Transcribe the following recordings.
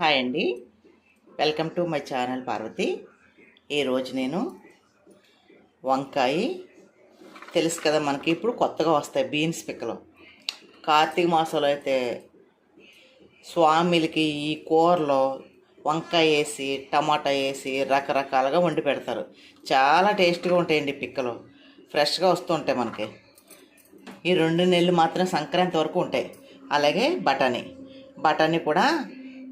Hi అండి. Welcome to my channel Parvati. ఈరోజు నేను వంకాయ తెలుసు కదా మనకి ఇప్పుడు కొత్తగా వస్తాయి బీన్స్ పిక్కలు. కార్తీక మాసంలో అయితే స్వామిలకి ఈ కూరలో వంకాయ వేసి టమాటా వేసి రకరకాలుగా వండి పెడతారు. చాలా టేస్ట్గా ఉంటాయండి పిక్కలు. ఫ్రెష్గా వస్తూ ఉంటాయి మనకి. ఈ రెండు నెలలు మాత్రం సంక్రాంతి వరకు ఉంటాయి. అలాగే బఠానీ. బఠానీ కూడా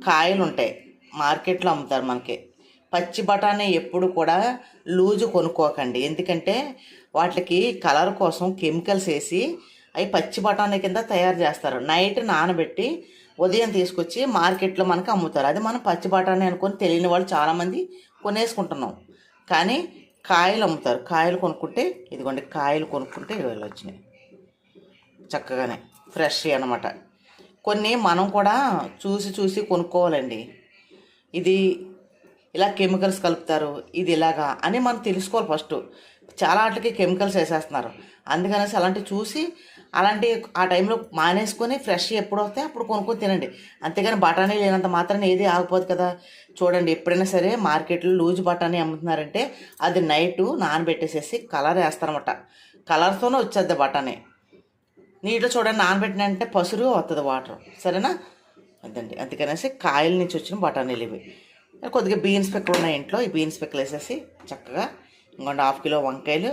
కాయలు ఉంటాయి మార్కెట్లో అమ్ముతారు మనకి. పచ్చి బఠానీ ఎప్పుడు కూడా లూజు కొనుక్కోకండి. ఎందుకంటే వాటికి కలర్ కోసం కెమికల్స్ వేసి అవి పచ్చి బఠానీ కింద తయారు చేస్తారు. నైట్ నానబెట్టి ఉదయం తీసుకొచ్చి మార్కెట్లో మనకి అమ్ముతారు. అది మనం పచ్చి బఠానీ అనుకొని తెలియని వాళ్ళు చాలామంది కొనేసుకుంటున్నాం. కానీ కాయలు అమ్ముతారు. కాయలు కొనుక్కుంటే ఇదిగోండి కాయలు కొనుక్కుంటే ఇవాళ వచ్చినాయి. చక్కగానే ఫ్రెష్ అనమాట కొన్ని మనం కూడా చూసి చూసి కొనుక్కోవాలండి. ఇది ఇలా కెమికల్స్ కలుపుతారు ఇది ఇలాగా అని మనం తెలుసుకోవాలి ఫస్ట్. చాలా వాటికి కెమికల్స్ వేసేస్తున్నారు. అందుకనేసి అలాంటివి చూసి అలాంటి ఆ టైంలో మానేసుకొని ఫ్రెష్ ఎప్పుడు వస్తే అప్పుడు కొనుక్కొని తినండి. అంతేగాని బఠానీ లేనంత మాత్రం ఏది ఆగిపోదు కదా. చూడండి ఎప్పుడైనా సరే మార్కెట్లో లూజ్ బఠానీ అమ్ముతున్నారంటే అది నైట్ నానబెట్టేసేసి కలర్ వేస్తారన్నమాట. కలర్తోనే వచ్చేద్ది బఠానీ. నీటిలో చూడండి నానబెట్టినంటే పసురు వస్తుంది వాటర్. సరేనా? అదండి. అందుకనేసి కాయల నుంచి వచ్చిన బఠానీలు ఇవి కొద్దిగా బీన్స్ పిక్కలు ఉన్నాయి ఇంట్లో. ఈ బీన్స్ పిక్కలు వేసేసి చక్కగా ఇంకొండ హాఫ్ కిలో వంకాయలు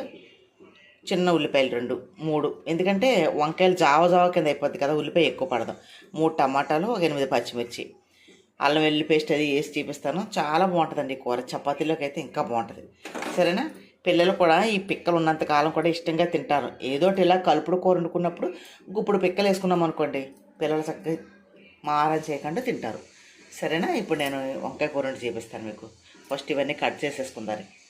చిన్న ఉల్లిపాయలు రెండు మూడు. ఎందుకంటే వంకాయలు జావ జావ కింద అయిపోద్ది కదా ఉల్లిపాయ ఎక్కువ పడదు. మూడు టమాటాలు ఒక ఎనిమిది పచ్చిమిర్చి. అల్లం వెల్లి పేస్ట్ అది వేసి చూపిస్తాను. చాలా బాగుంటుందండి కూర. చపాతీలోకి అయితే ఇంకా బాగుంటుంది. సరేనా? పిల్లలు కూడా ఈ పిక్కలు ఉన్నంత కాలం కూడా ఇష్టంగా తింటారు. ఏదోటి ఇలా కలుపుడు కూర వండుకున్నప్పుడు గుప్పుడు పిక్కలు వేసుకున్నాం అనుకోండి పిల్లలు చక్కగా మారం చేయకుండా తింటారు. సరేనా? ఇప్పుడు నేను వంకాయ కూర వండి చూపిస్తాను మీకు. ఫస్ట్ ఇవన్నీ కట్ చేసేసుకుందారు